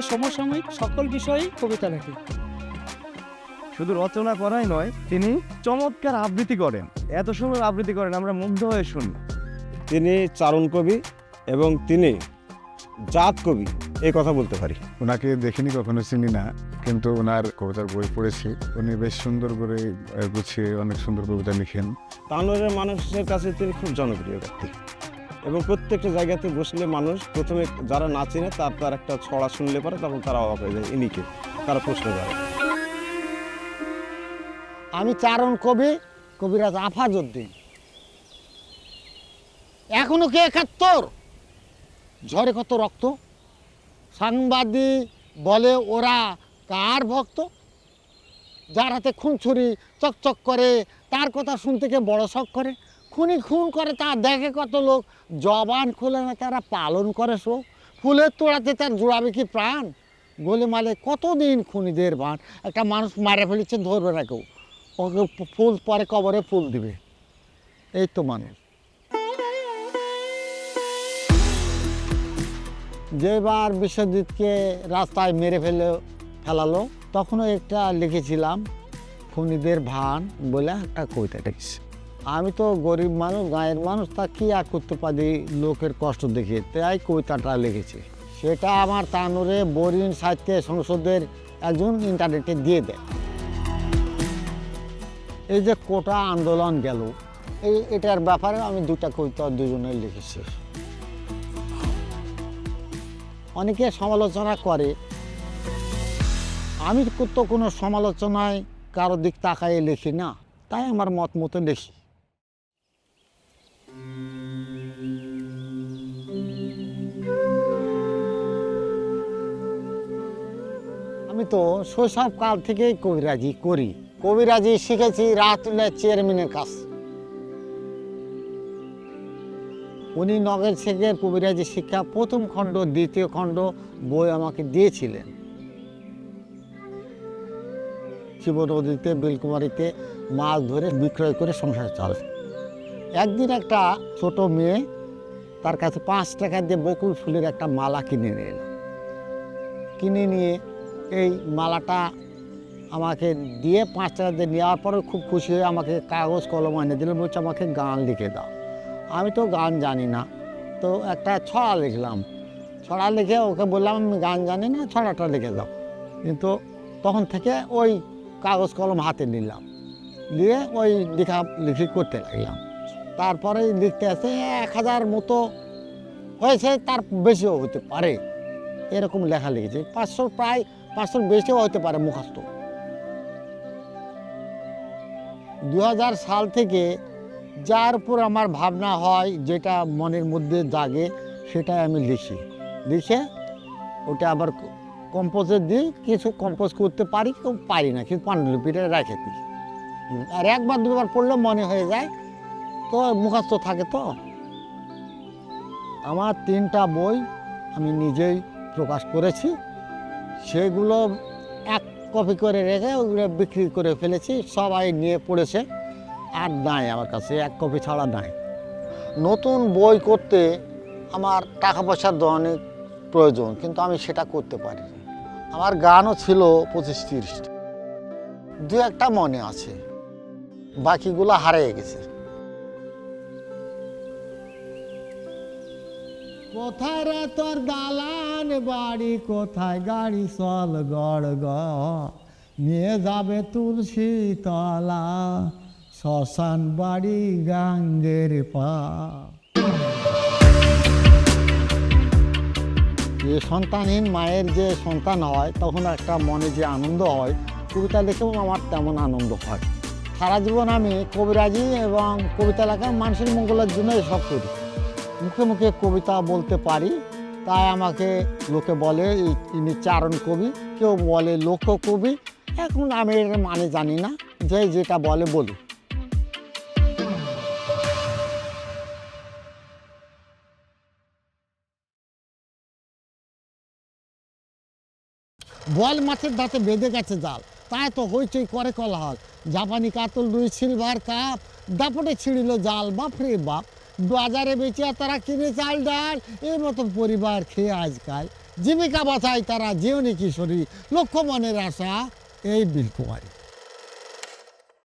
সমাজের সমসাময়িক সকল বিষয়েই কবিতা লেখে শুধু রচনা করাই নয় তিনি চমৎকার আবৃত্তি করেন। এত সুন্দর আবৃত্তি করেন আমরা মুগ্ধ হয়ে শুনি। তিনি চারণ কবি এবং তিনি জাত কবি এই কথা বলতে পারি। ওনাকে দেখিনি কখনো চিনি না কিন্তু ওনার কবিতার বই পড়েছি। উনি বেশ সুন্দর করে গুছিয়ে অনেক সুন্দর কবিতা লিখেন। তানোরের মানুষের কাছে তিনি খুব জনপ্রিয় ব্যক্তি। এবং প্রত্যেকটা জায়গাতে বসলে মানুষ প্রথমে যারা না চেনে, তার তার একটা ছড়া শুনলে পারে তখন তারা অবাক হয়ে যায় ইনিকে তারা প্রশ্ন করে। আমি চারণ কবি, কবিরাজ আফাজউদ্দিন। এখনও কি একাত্তর? ঝড়ে কত রক্ত? সাংবাদিক বলে ওরা কার ভক্ত? যার হাতে খুন ছুরি চকচক করে, তার কথা শুনতে গিয়ে বড় শখ করে? খুনি খুন করে, তা দেখে কত লোক। জবান খুলে না, তারা পালন করে সো। ফুলের তোড়াতে তার জোড়াবে কি প্রাণ? গোলেমালে কতদিন খুনিদের বান? একটা মানুষ মারে ফেলেছে, ধরবে না কেউ। ওকে ফুল পরে কবরে ফুল দিবে। এই তো মানুষ। যেবার বিশ্বজিৎকে রাস্তায় মেরে ফেলে, ফেলালো, তখনও একটা লিখেছিলাম, খুনিদের ভান বলে একটা কবিতা লিখেছি। আমি তো গরিব মানুষ, গায়ের মানুষ, তা কি আর করতে পারি লোকের কষ্ট দেখে? তাই কবিতাটা লিখেছি। সেটা আমার তানুরে বরিন সাহিত্য সংসদের একজন ইন্টারনেটে দিয়ে দেয়। এই যে কোটা আন্দোলন গেল, এই এটার ব্যাপারে আমি দুটা কবিতা দুজনে লিখেছি। অনেকে সমালোচনা করে। আমি তো কোনো সমালোচনায় কারও দিক তাকায়ে লিখি না, তাই আমার মত মতো লিখি। আমি তো শৈশব কাল থেকেই কবিরাজি করি। কবিরাজি শিখেছি রাতুল্লাহ চেয়ারম্যানের কাছ উনি নগর শেখের কবিরাজি শিক্ষা প্রথম খণ্ড, দ্বিতীয় খণ্ড বই আমাকে দিয়েছিলেন। শিব নদীতে, বেলকুমারিতে মাছ ধরে বিক্রয় করে সংসার চলে। একদিন একটা ছোট মেয়ে তার কাছে পাঁচ টাকা দিয়ে বকুল ফুলের একটা মালা কিনে নিয়ে কিনে নিয়ে এই মালাটা আমাকে দিয়ে পাঁচ টাকা দিয়ে নেওয়ার পরে খুব খুশি হয়ে আমাকে কাগজ, কলম এনে দিল, বলছে, আমাকে গান লিখে দাও। আমি তো গান জানি না। তো একটা ছড়া লিখলাম। ছড়া লিখে ওকে বললাম, আমি গান জানি না, ছড়াটা লিখে দাও। কিন্তু তখন থেকে ওই কাগজ, কলম হাতে নিলাম। নিয়ে ওই লেখা, লিখি করতে লাগলাম। তারপরে লিখতে আসতে এক হাজার মতো হয়েছে, তার বেশিও হতে পারে। এরকম লেখা লিখেছে। পাঁচশো প্রায় পাঁচশোর বেশিও হতে পারে মুখস্থ দু হাজার সাল থেকে যার উপর আমার ভাবনা হয়, যেটা মনের মধ্যে জাগে, সেটাই আমি লিখি। লিখে ওটা আবার কম্পোজে দিই, কিছু কম্পোজ করতে পারি, কেউ পারি না কিন্তু পাণ্ডুলিপিটা রেখে দিই। আর একবার দুবার পড়লে মনে হয়ে যায়, তো মুখস্থ থাকে তো। আমার তিনটা বই আমি নিজেই প্রকাশ করেছি। সেগুলো এক কপি করে রেখে ওগুলো বিক্রি করে ফেলেছি, সবাই নিয়ে পড়েছে। আর নাই আমার কাছে, এক কপি ছাড়া নাই। নতুন বই করতে আমার টাকা পয়সার অনেক প্রয়োজন, কিন্তু আমি সেটা করতে পারিনি। আমার গানও ছিল পঁচিশ তিরিশটা দু একটা মনে আছে। বাকিগুলো হারিয়ে গেছে। কোথায় রে তোর দালান বাড়ি? কোথায় গাড়ি চল গড় গ? নিয়ে যাবে তুলসী তলা, শ্মশান বাড়ি গাঙ্গের পা। যে সন্তানহীন মায়ের যে সন্তান হয়, তখন একটা মনে যে আনন্দ হয়, কবিতা লিখেও আমার তেমন আনন্দ হয়। সারা জীবন আমি কবিরাজি এবং কবিতা লেখা মানুষের মঙ্গলের জন্য এসব করি। মুখে মুখে কবিতা বলতে পারি, তাই আমাকে লোকে বলে ইনি চারণ কবি, কেউ বলে লোক কবি, এখন আমি এর মানে জানি না, যে যেটা বলে বলি। বল মাছের দাঁতে বেঁধে গেছে জাল, তাই তো হইচই করে কলাহল জাপানি কাতল রুই, সিলভার কাপ, দাপটে ছিঁড়িল জাল, বাপরে বাপ। বাজারে বেচে তারা কিনে চাল ডাল এই মতো পরিবার খেয়ে আজকাল। জীবিকা বাঁচায় তারা, জীবনী কিশোরী লক্ষ্য মনের আশা, এই বিলকুমারী।